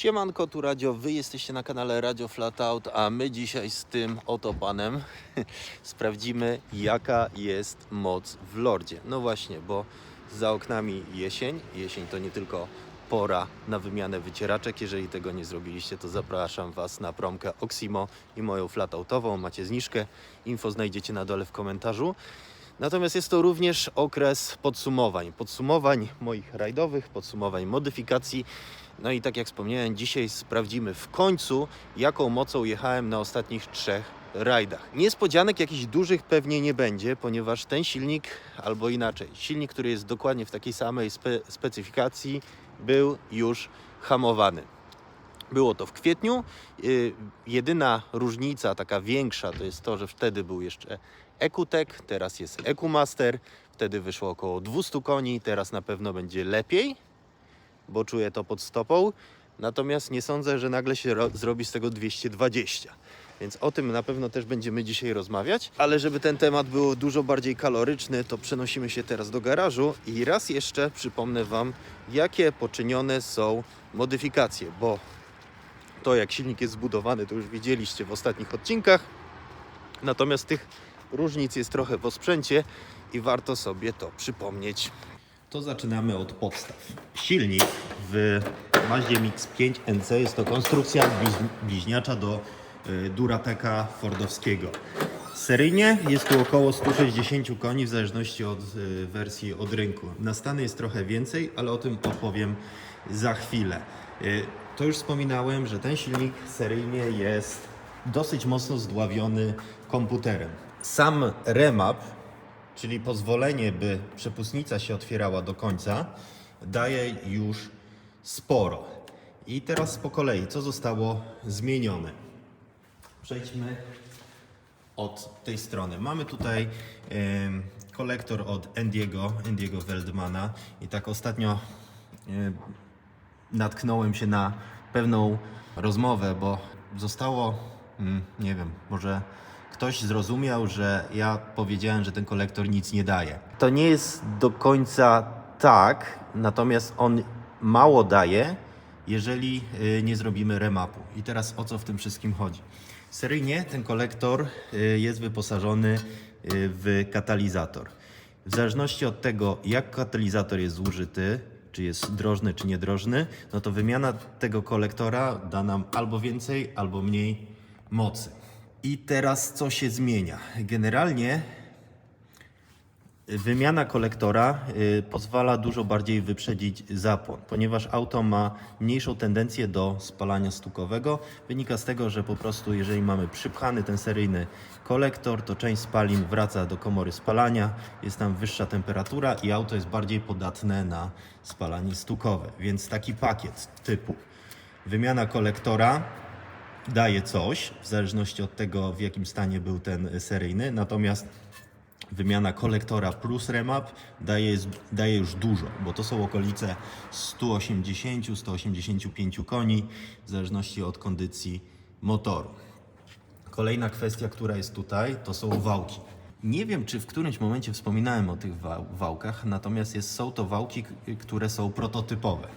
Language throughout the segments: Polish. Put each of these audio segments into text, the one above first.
Siemanko, tu Radio, wy jesteście na kanale Radio Flatout, a my dzisiaj z tym oto panem sprawdzimy jaka jest moc w Lordzie. No właśnie, bo za oknami jesień, jesień to nie tylko pora na wymianę wycieraczek, jeżeli tego nie zrobiliście to zapraszam Was na promkę Oximo i moją Flatoutową, macie zniżkę, info znajdziecie na dole w komentarzu. Natomiast jest to również okres podsumowań. Podsumowań moich rajdowych, podsumowań modyfikacji. No i tak jak wspomniałem, dzisiaj sprawdzimy w końcu, jaką mocą jechałem na ostatnich trzech rajdach. Niespodzianek jakichś dużych pewnie nie będzie, ponieważ ten silnik, albo inaczej, silnik, który jest dokładnie w takiej samej spe specyfikacji, był już hamowany. Było to w kwietniu. Yy, Jedyna różnica, taka większa, to jest to, że wtedy był jeszcze EcuTech, teraz jest EcuMaster. Wtedy wyszło około 200 koni, teraz na pewno będzie lepiej, bo czuję to pod stopą. Natomiast nie sądzę, że nagle się ro- zrobi z tego 220. Więc o tym na pewno też będziemy dzisiaj rozmawiać. Ale żeby ten temat był dużo bardziej kaloryczny, to przenosimy się teraz do garażu i raz jeszcze przypomnę Wam, jakie poczynione są modyfikacje, bo to jak silnik jest zbudowany, to już widzieliście w ostatnich odcinkach. Natomiast tych różnic jest trochę w osprzęcie i warto sobie to przypomnieć. To zaczynamy od podstaw. Silnik w Mazdzie MX-5 NC jest to konstrukcja bliź- bliźniacza do y, Durateka Fordowskiego. Seryjnie jest tu około 160 koni w zależności od y, wersji od rynku. Na Stany jest trochę więcej, ale o tym opowiem za chwilę. Y, To już wspominałem, że ten silnik seryjnie jest dosyć mocno zdławiony komputerem. Sam remap, czyli pozwolenie, by przepustnica się otwierała do końca, daje już sporo. I teraz po kolei, co zostało zmienione? Przejdźmy od tej strony. Mamy tutaj em, kolektor od Endiego, Endiego Weldmana i tak ostatnio em, natknąłem się na pewną rozmowę, bo zostało, mm, nie wiem, może ktoś zrozumiał, że ja powiedziałem, że ten kolektor nic nie daje. To nie jest do końca tak, natomiast on mało daje, jeżeli y, nie zrobimy remapu. I teraz o co w tym wszystkim chodzi? Seryjnie ten kolektor y, jest wyposażony y, w katalizator. W zależności od tego, jak katalizator jest zużyty, czy jest drożny, czy niedrożny, no to wymiana tego kolektora da nam albo więcej, albo mniej mocy. I teraz co się zmienia? Generalnie Wymiana kolektora y, pozwala dużo bardziej wyprzedzić zapłon, ponieważ auto ma mniejszą tendencję do spalania stukowego. Wynika z tego, że po prostu jeżeli mamy przypchany ten seryjny kolektor, to część spalin wraca do komory spalania, jest tam wyższa temperatura i auto jest bardziej podatne na spalanie stukowe. Więc taki pakiet typu wymiana kolektora daje coś, w zależności od tego, w jakim stanie był ten seryjny, natomiast wymiana kolektora plus remap daje, daje już dużo, bo to są okolice 180-185 koni, w zależności od kondycji motoru. Kolejna kwestia, która jest tutaj, to są wałki. Nie wiem, czy w którymś momencie wspominałem o tych wał- wałkach, natomiast jest, są to wałki, które są prototypowe.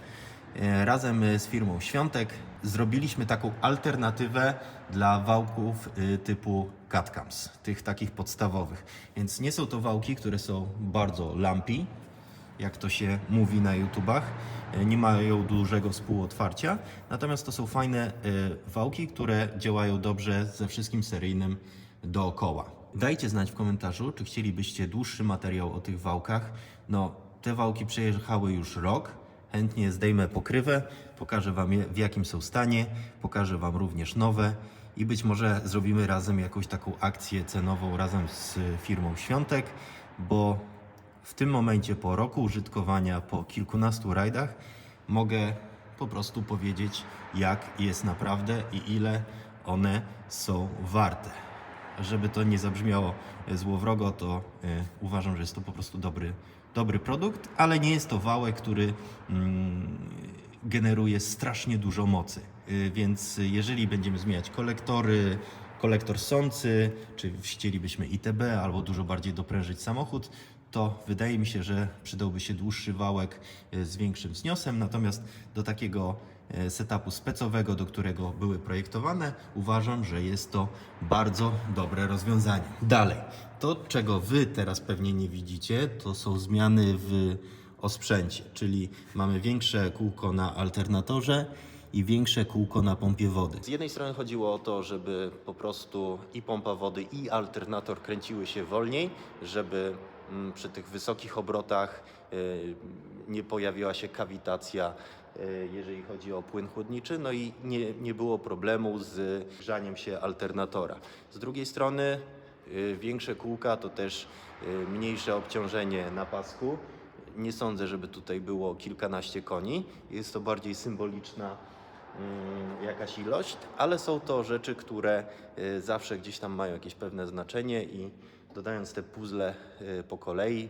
E, Razem e, z firmą Świątek zrobiliśmy taką alternatywę dla wałków y, typu Catcams, tych takich podstawowych. Więc nie są to wałki, które są bardzo lumpy, jak to się mówi na YouTubach. E, Nie mają dużego współotwarcia, natomiast to są fajne e, wałki, które działają dobrze ze wszystkim seryjnym dookoła. Dajcie znać w komentarzu, czy chcielibyście dłuższy materiał o tych wałkach. No, te wałki przejechały już rok. Chętnie zdejmę pokrywę, pokażę Wam w jakim są stanie, pokażę Wam również nowe i być może zrobimy razem jakąś taką akcję cenową razem z firmą Świątek, bo w tym momencie po roku użytkowania, po kilkunastu rajdach, mogę po prostu powiedzieć, jak jest naprawdę i ile one są warte. Żeby to nie zabrzmiało złowrogo, to y, uważam, że jest to po prostu dobry, dobry produkt, ale nie jest to wałek, który mm, generuje strasznie dużo mocy. Y, więc jeżeli będziemy zmieniać kolektory, kolektor sący, czy chcielibyśmy ITB albo dużo bardziej doprężyć samochód, to wydaje mi się, że przydałby się dłuższy wałek e, z większym wzniosem. Natomiast do takiego setupu specowego, do którego były projektowane, uważam, że jest to bardzo dobre rozwiązanie. Dalej, to czego Wy teraz pewnie nie widzicie, to są zmiany w osprzęcie, czyli mamy większe kółko na alternatorze i większe kółko na pompie wody. Z jednej strony chodziło o to, żeby po prostu i pompa wody, i alternator kręciły się wolniej, żeby przy tych wysokich obrotach y, nie pojawiła się kawitacja, y, jeżeli chodzi o płyn chłodniczy, no i nie, nie było problemu z grzaniem się alternatora. Z drugiej strony y, większe kółka to też mniejsze obciążenie na pasku. Nie sądzę, żeby tutaj było kilkanaście koni. Jest to bardziej symboliczna mm, jakaś ilość, ale są to rzeczy, które zawsze gdzieś tam mają jakieś pewne znaczenie i dodając te puzzle y, po kolei,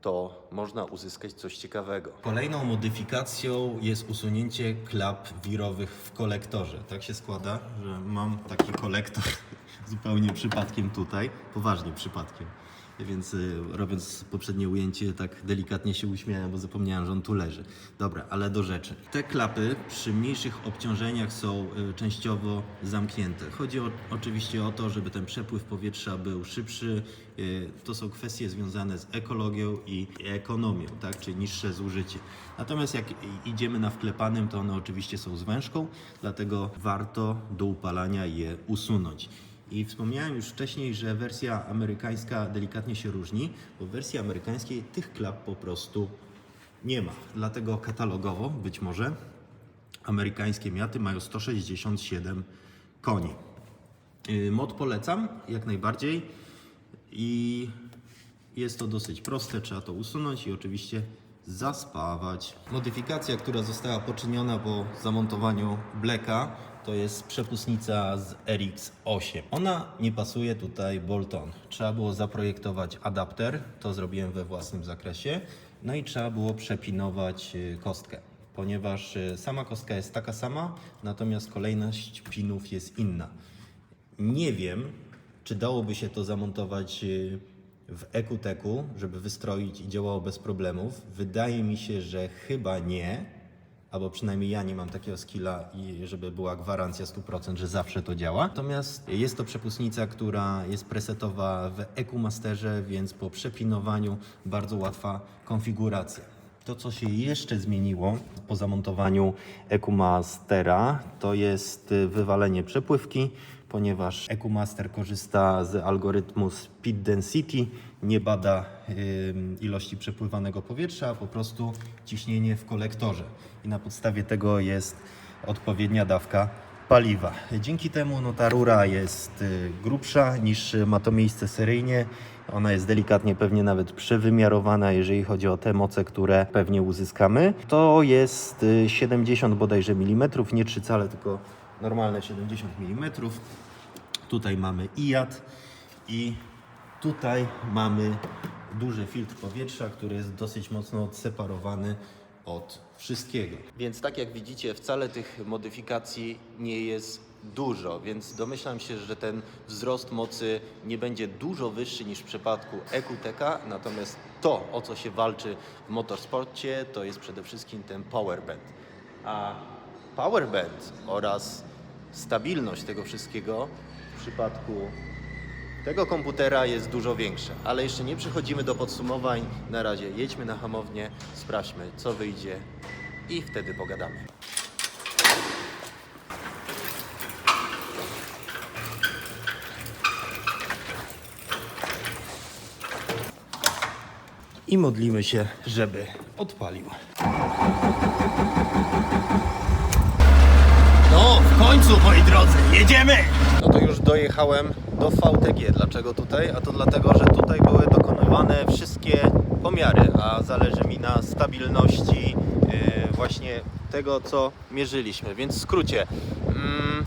to można uzyskać coś ciekawego. Kolejną modyfikacją jest usunięcie klap wirowych w kolektorze. Tak się składa, że mam taki kolektor zupełnie przypadkiem tutaj, poważnie przypadkiem. Więc y, robiąc poprzednie ujęcie, tak delikatnie się uśmiałem, bo zapomniałem, że on tu leży. Dobra, ale do rzeczy. Te klapy przy mniejszych obciążeniach są y, częściowo zamknięte. Chodzi o, oczywiście o to, żeby ten przepływ powietrza był szybszy. Y, To są kwestie związane z ekologią i ekonomią, tak? czyli niższe zużycie. Natomiast jak idziemy na wklepanym, to one oczywiście są z wężką, dlatego warto do upalania je usunąć. I wspomniałem już wcześniej, że wersja amerykańska delikatnie się różni, bo w wersji amerykańskiej tych klap po prostu nie ma. Dlatego katalogowo być może amerykańskie miaty mają 167 koni. Yy, Mod polecam jak najbardziej i jest to dosyć proste, trzeba to usunąć i oczywiście zaspawać. Modyfikacja, która została poczyniona po zamontowaniu Blacka, to jest przepustnica z RX8. Ona nie pasuje tutaj bolt-on. Trzeba było zaprojektować adapter, to zrobiłem we własnym zakresie, no i trzeba było przepinować y, kostkę ponieważ y, sama kostka jest taka sama, natomiast kolejność pinów jest inna. Nie wiem, czy dałoby się to zamontować y, w EQTEku, żeby wystroić i działało bez problemów. Wydaje mi się, że chyba nie, albo przynajmniej ja nie mam takiego skilla i żeby była gwarancja 100%, że zawsze to działa. Natomiast jest to przepustnica, która jest presetowa w EQ Masterze, więc po przepinowaniu bardzo łatwa konfiguracja. To, co się jeszcze zmieniło po zamontowaniu EcuMastera, to jest y, wywalenie przepływki, ponieważ EcuMaster korzysta z algorytmu Speed Density, nie bada ilości przepływanego powietrza, a po prostu ciśnienie w kolektorze. I na podstawie tego jest odpowiednia dawka paliwa. Dzięki temu no, ta rura jest y, grubsza niż ma to miejsce seryjnie. Ona jest delikatnie pewnie nawet przewymiarowana, jeżeli chodzi o te moce, które pewnie uzyskamy. To jest y, 70 bodajże milimetrów, nie 3 cale, tylko normalne 70 mm. Tutaj mamy IAT i tutaj mamy duży filtr powietrza, który jest dosyć mocno odseparowany od wszystkiego. Więc tak jak widzicie, wcale tych modyfikacji nie jest dużo, więc domyślam się, że ten wzrost mocy nie będzie dużo wyższy niż w przypadku EQTK, natomiast to, o co się walczy w motorsporcie, to jest przede wszystkim ten power band. A power band oraz stabilność tego wszystkiego w przypadku tego komputera jest dużo większe, ale jeszcze nie przechodzimy do podsumowań. Na razie jedźmy na hamownię, sprawdźmy co wyjdzie i wtedy pogadamy. I modlimy się, żeby odpalił. Końcu, moi drodzy, jedziemy! No to już dojechałem do VTG. Dlaczego tutaj? A to dlatego, że tutaj były dokonywane wszystkie pomiary, a zależy mi na stabilności yy, właśnie tego, co mierzyliśmy. Więc w skrócie, mm,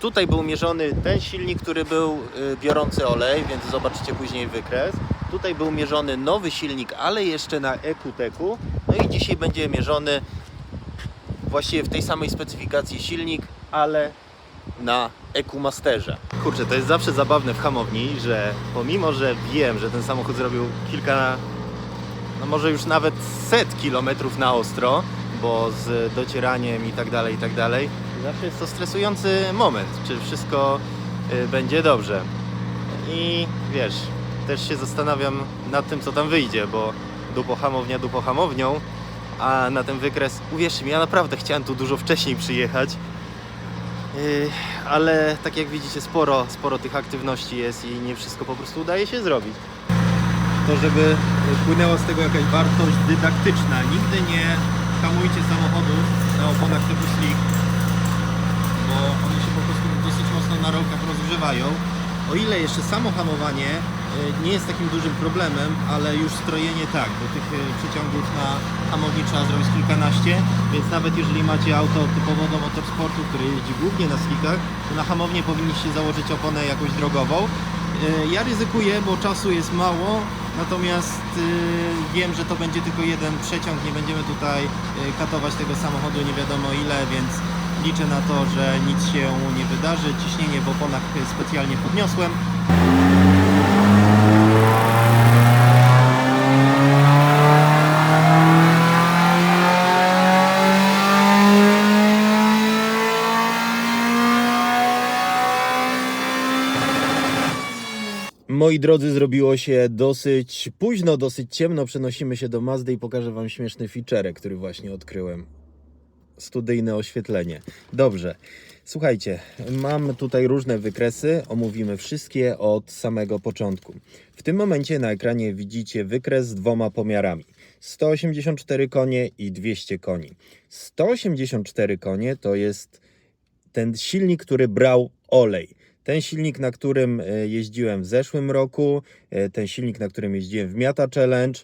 tutaj był mierzony ten silnik, który był yy, biorący olej, więc zobaczycie później wykres. Tutaj był mierzony nowy silnik, ale jeszcze na EQTEku. No i dzisiaj będzie mierzony właściwie w tej samej specyfikacji silnik, ale na EcoMasterze. Kurczę, to jest zawsze zabawne w hamowni, że pomimo, że wiem, że ten samochód zrobił kilka, no może już nawet set kilometrów na ostro, bo z docieraniem i tak dalej, i tak dalej, zawsze jest to stresujący moment, czy wszystko y, będzie dobrze. I wiesz, też się zastanawiam nad tym, co tam wyjdzie, bo dupo hamownia dupo hamownią, a na ten wykres, uwierzcie mi, ja naprawdę chciałem tu dużo wcześniej przyjechać, ale tak jak widzicie, sporo, sporo tych aktywności jest i nie wszystko po prostu udaje się zrobić. To, żeby płynęła z tego jakaś wartość dydaktyczna. Nigdy nie hamujcie samochodów na oponach typu slick, bo one się po prostu dosyć mocno na rolkach rozgrzewają. O ile jeszcze samo hamowanie nie jest takim dużym problemem, ale już strojenie tak, bo tych y, przeciągów na hamowni trzeba zrobić kilkanaście, więc nawet jeżeli macie auto typowo do motorsportu, które jeździ głównie na slickach, to na hamownię powinniście założyć oponę jakąś drogową. Y, Ja ryzykuję, bo czasu jest mało, natomiast wiem, że to będzie tylko jeden przeciąg, nie będziemy tutaj katować tego samochodu nie wiadomo ile, więc liczę na to, że nic się nie wydarzy. Ciśnienie w oponach specjalnie podniosłem. Moi drodzy, zrobiło się dosyć późno, dosyć ciemno. Przenosimy się do Mazdy i pokażę Wam śmieszny feature, który właśnie odkryłem. Studyjne oświetlenie. Dobrze. Słuchajcie, mam tutaj różne wykresy, omówimy wszystkie od samego początku. W tym momencie na ekranie widzicie wykres z dwoma pomiarami. 184 konie i 200 koni. 184 konie to jest ten silnik, który brał olej. Ten silnik, na którym e, jeździłem w zeszłym roku, e, ten silnik, na którym jeździłem w Miata Challenge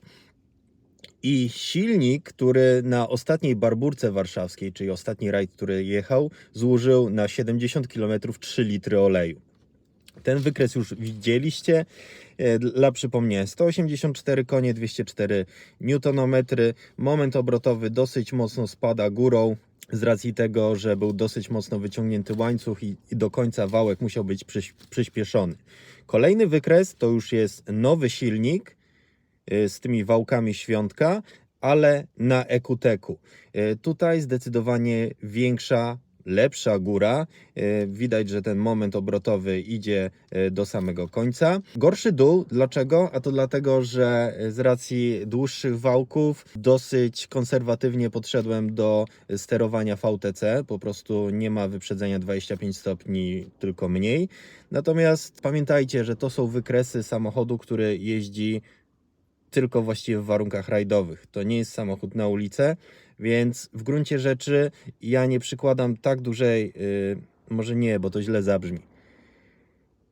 i silnik, który na ostatniej barburce warszawskiej, czyli ostatni rajd, który jechał, zużył na 70 km 3 litry oleju. Ten wykres już widzieliście. E, Dla przypomnienia 184 konie, 204 Nm. Moment obrotowy dosyć mocno spada górą z racji tego, że był dosyć mocno wyciągnięty łańcuch i, i do końca wałek musiał być przyś, przyspieszony. Kolejny wykres to już jest nowy silnik y, z tymi wałkami świątka, ale na EQT-ku. Y, Tutaj zdecydowanie większa, lepsza góra. Y, Widać, że ten moment obrotowy idzie y, do samego końca. Gorszy dół, dlaczego? A to dlatego, że z racji dłuższych wałków dosyć konserwatywnie podszedłem do sterowania VTC. Po prostu nie ma wyprzedzenia 25 stopni, tylko mniej. Natomiast pamiętajcie, że to są wykresy samochodu, który jeździ tylko właściwie w warunkach rajdowych. To nie jest samochód na ulicę, więc w gruncie rzeczy ja nie przykładam tak dużej, yy, może nie, bo to źle zabrzmi.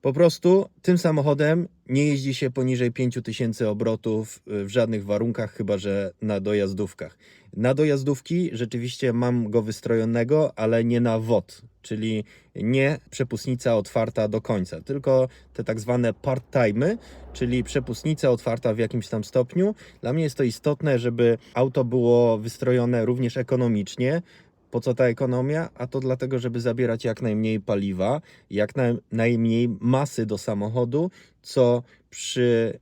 Po prostu tym samochodem nie jeździ się poniżej 5000 obrotów y, w żadnych warunkach, chyba że na dojazdówkach. Na dojazdówki rzeczywiście mam go wystrojonego, ale nie na WOT, czyli nie przepustnica otwarta do końca, tylko te tak zwane part-time'y, czyli przepustnica otwarta w jakimś tam stopniu. Dla mnie jest to istotne, żeby auto było wystrojone również ekonomicznie. Po co ta ekonomia? A to dlatego, żeby zabierać jak najmniej paliwa, jak naj, najmniej masy do samochodu, co przy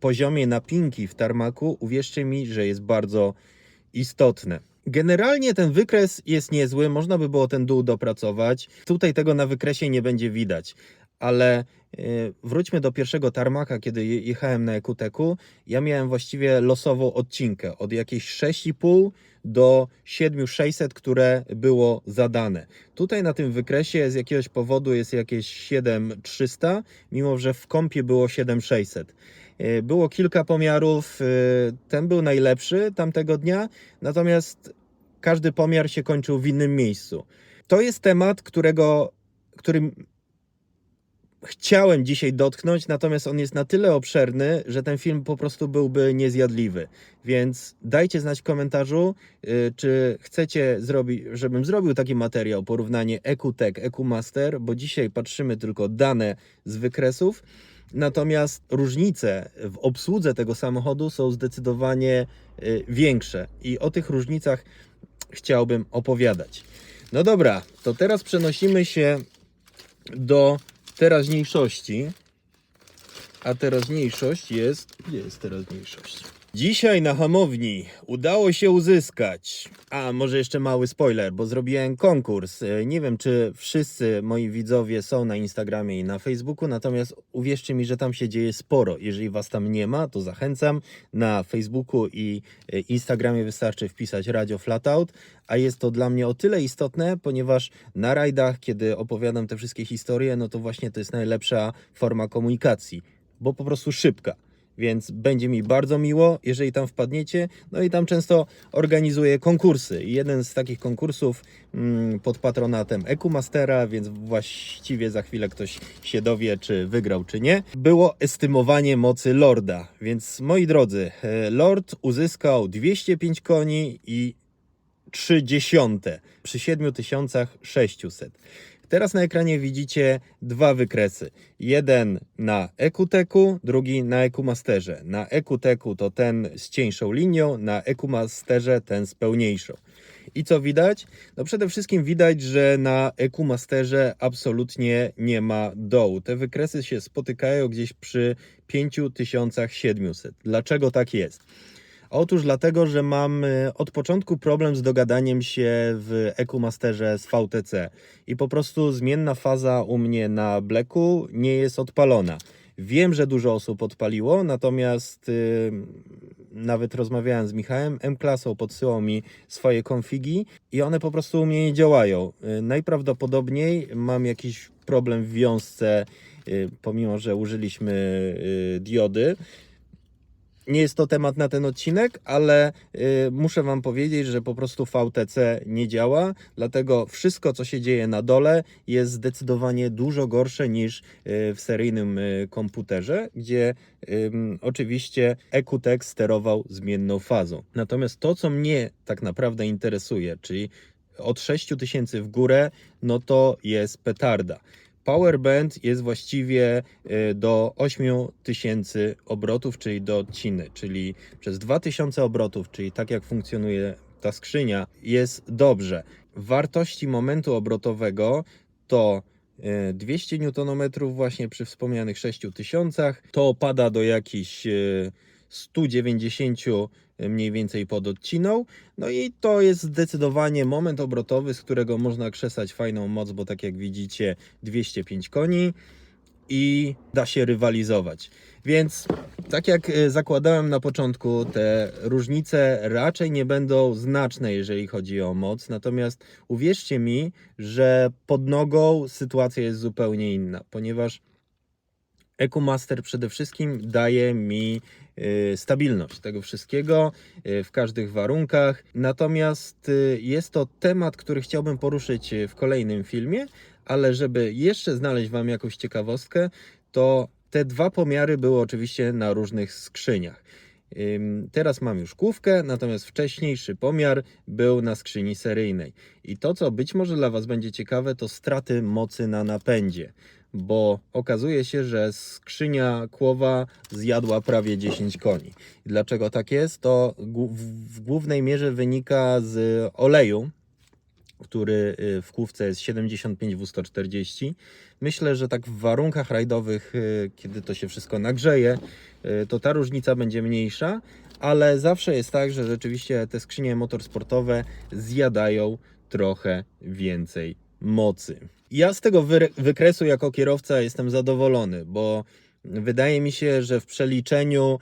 poziomie napinki w tarmaku, uwierzcie mi, że jest bardzo istotne. Generalnie ten wykres jest niezły, można by było ten dół dopracować. Tutaj tego na wykresie nie będzie widać, ale e, wróćmy do pierwszego tarmaka, kiedy je- jechałem na Ekuteku. Ja miałem właściwie losową odcinkę od jakiejś 6,5 do 7600, które było zadane. Tutaj na tym wykresie z jakiegoś powodu jest jakieś 7300, mimo że w kompie było 7600. E, Było kilka pomiarów, e, ten był najlepszy tamtego dnia, natomiast każdy pomiar się kończył w innym miejscu. To jest temat, którego, którym chciałem dzisiaj dotknąć, natomiast on jest na tyle obszerny, że ten film po prostu byłby niezjadliwy. Więc dajcie znać w komentarzu, y, czy chcecie zrobić, żebym zrobił taki materiał, porównanie EQTech, EQMaster, bo dzisiaj patrzymy tylko dane z wykresów. Natomiast różnice w obsłudze tego samochodu są zdecydowanie y, większe i o tych różnicach chciałbym opowiadać. No dobra, to teraz przenosimy się do teraźniejszości. A teraźniejszość jest. Gdzie jest teraźniejszość? Dzisiaj na hamowni udało się uzyskać. A może jeszcze mały spoiler, bo zrobiłem konkurs. E, Nie wiem, czy wszyscy moi widzowie są na Instagramie i na Facebooku, natomiast uwierzcie mi, że tam się dzieje sporo. Jeżeli was tam nie ma, to zachęcam. Na Facebooku i e, Instagramie wystarczy wpisać Radio Flatout, a jest to dla mnie o tyle istotne, ponieważ na rajdach, kiedy opowiadam te wszystkie historie, no to właśnie to jest najlepsza forma komunikacji, bo po prostu szybka. Więc będzie mi bardzo miło, jeżeli tam wpadniecie. No i tam często organizuję konkursy. Jeden z takich konkursów mm, pod patronatem EkuMastera, więc właściwie za chwilę ktoś się dowie, czy wygrał, czy nie. Było estymowanie mocy Lorda. Więc moi drodzy, e, Lord uzyskał 205 koni i 30 przy 7600. Teraz na ekranie widzicie dwa wykresy. Jeden na EQTEku, drugi na EQMasterze. Na EQTEku to ten z cieńszą linią, na EQMasterze ten z pełniejszą. I co widać? No przede wszystkim widać, że na EQMasterze absolutnie nie ma dołu. Te wykresy się spotykają gdzieś przy 5700. Dlaczego tak jest? Otóż dlatego, że mam y, od początku problem z dogadaniem się w EQMasterze z VTC i po prostu zmienna faza u mnie na Blacku nie jest odpalona. Wiem, że dużo osób odpaliło, natomiast y, nawet rozmawiałem z Michałem, M-klasą podsyłał mi swoje konfigi i one po prostu u mnie nie działają. Y, najprawdopodobniej mam jakiś problem w wiązce, y, pomimo że użyliśmy y, diody. Nie jest to temat na ten odcinek, ale y, muszę Wam powiedzieć, że po prostu VTC nie działa, dlatego wszystko, co się dzieje na dole, jest zdecydowanie dużo gorsze niż y, w seryjnym y, komputerze, gdzie ym, oczywiście EQTEX sterował zmienną fazą. Natomiast to, co mnie tak naprawdę interesuje, czyli od 6000 w górę, no to jest petarda. Powerband jest właściwie y, do 8000 obrotów, czyli do odciny, czyli przez 2000 obrotów, czyli tak jak funkcjonuje ta skrzynia, jest dobrze. Wartości momentu obrotowego to y, 200 Nm właśnie przy wspomnianych 6000, to opada do jakichś y, 190 mniej więcej pod odciną. No i to jest zdecydowanie moment obrotowy, z którego można krzesać fajną moc, bo tak jak widzicie 205 koni i da się rywalizować. Więc tak jak e, zakładałem na początku, te różnice raczej nie będą znaczne, jeżeli chodzi o moc. Natomiast uwierzcie mi, że pod nogą sytuacja jest zupełnie inna, ponieważ EcoMaster przede wszystkim daje mi stabilność tego wszystkiego y, w każdych warunkach. Natomiast y, jest to temat, który chciałbym poruszyć y, w kolejnym filmie, ale żeby jeszcze znaleźć Wam jakąś ciekawostkę, to te dwa pomiary były oczywiście na różnych skrzyniach. Teraz mam już kłówkę, natomiast wcześniejszy pomiar był na skrzyni seryjnej. I to, co być może dla Was będzie ciekawe, to straty mocy na napędzie, bo okazuje się, że skrzynia kłowa zjadła prawie 10 koni. Dlaczego tak jest? To w głównej mierze wynika z oleju, który y, w kłówce jest 75 W140. Myślę, że tak w warunkach rajdowych, y, kiedy to się wszystko nagrzeje, y, to ta różnica będzie mniejsza, ale zawsze jest tak, że rzeczywiście te skrzynie motorsportowe zjadają trochę więcej mocy. Ja z tego wyre- wykresu jako kierowca jestem zadowolony, bo wydaje mi się, że w przeliczeniu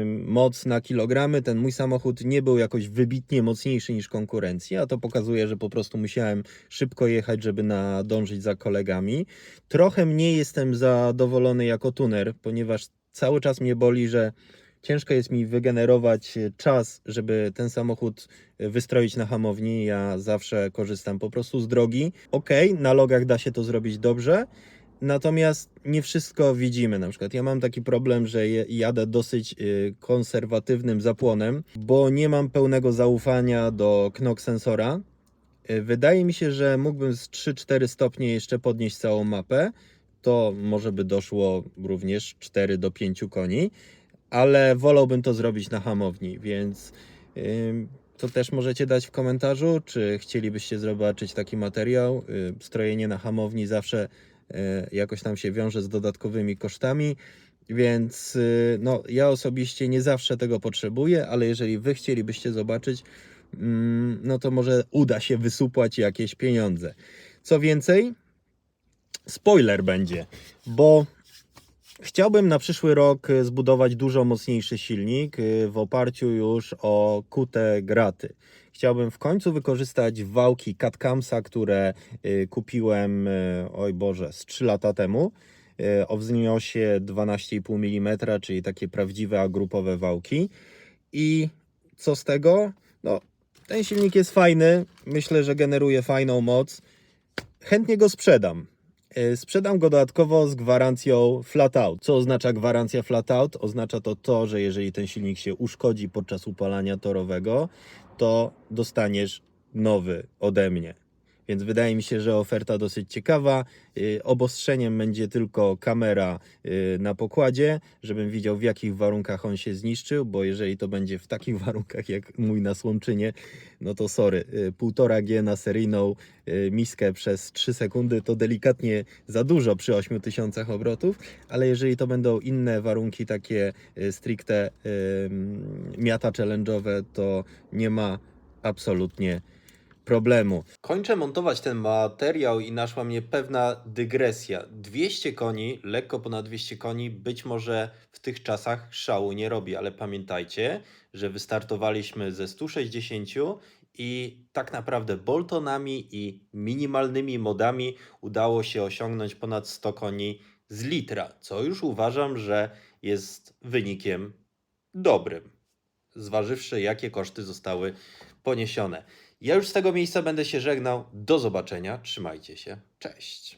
ym, moc na kilogramy ten mój samochód nie był jakoś wybitnie mocniejszy niż konkurencja, a to pokazuje, że po prostu musiałem szybko jechać, żeby nadążyć za kolegami. Trochę mniej jestem zadowolony jako tuner, ponieważ cały czas mnie boli, że ciężko jest mi wygenerować e, czas, żeby ten samochód e, wystroić na hamowni. Ja zawsze korzystam po prostu z drogi. Ok, na logach da się to zrobić dobrze, natomiast nie wszystko widzimy. Na przykład ja mam taki problem, że jadę dosyć y, konserwatywnym zapłonem, bo nie mam pełnego zaufania do knock sensora. Wydaje mi się, że mógłbym z 3-4 stopnie jeszcze podnieść całą mapę. To może by doszło również 4 do 5 koni, ale wolałbym to zrobić na hamowni, więc to też możecie dać w komentarzu, czy chcielibyście zobaczyć taki materiał. Strojenie na hamowni zawsze y, jakoś tam się wiąże z dodatkowymi kosztami, więc y, no, ja osobiście nie zawsze tego potrzebuję, ale jeżeli wy chcielibyście zobaczyć, no to może uda się wysupłać jakieś pieniądze. Co więcej, spoiler będzie, bo chciałbym na przyszły rok y, zbudować dużo mocniejszy silnik y, w oparciu już o kute graty. Chciałbym w końcu wykorzystać wałki Catcamsa, które y, kupiłem, oj Boże, z 3 lata temu o wzniosie 12,5 mm, czyli takie prawdziwe agrupowe wałki. I co z tego? No, ten silnik jest fajny, myślę, że generuje fajną moc. Chętnie go sprzedam. Y, Sprzedam go dodatkowo z gwarancją flat out. Co oznacza gwarancja flat out? Oznacza to to, że jeżeli ten silnik się uszkodzi podczas upalania torowego, to dostaniesz nowy ode mnie. Więc wydaje mi się, że oferta dosyć ciekawa. Y, Obostrzeniem będzie tylko kamera y, na pokładzie, żebym widział w jakich warunkach on się zniszczył, bo jeżeli to będzie w takich warunkach jak mój na Słomczynie, no to sorry, y, półtora G na seryjną y, miskę przez 3 sekundy to delikatnie za dużo przy 8000 obrotów, ale jeżeli to będą inne warunki takie y, stricte y, miata challenge'owe, to nie ma absolutnie problemu. Kończę montować ten materiał i naszła mnie pewna dygresja. 200 koni, lekko ponad 200 koni, być może w tych czasach szału nie robi, ale pamiętajcie, że wystartowaliśmy ze 160 i tak naprawdę Boltonami i minimalnymi modami udało się osiągnąć ponad 100 koni z litra, co już uważam, że jest wynikiem dobrym, zważywszy jakie koszty zostały poniesione. Ja już z tego miejsca będę się żegnał. Do zobaczenia. Trzymajcie się. Cześć.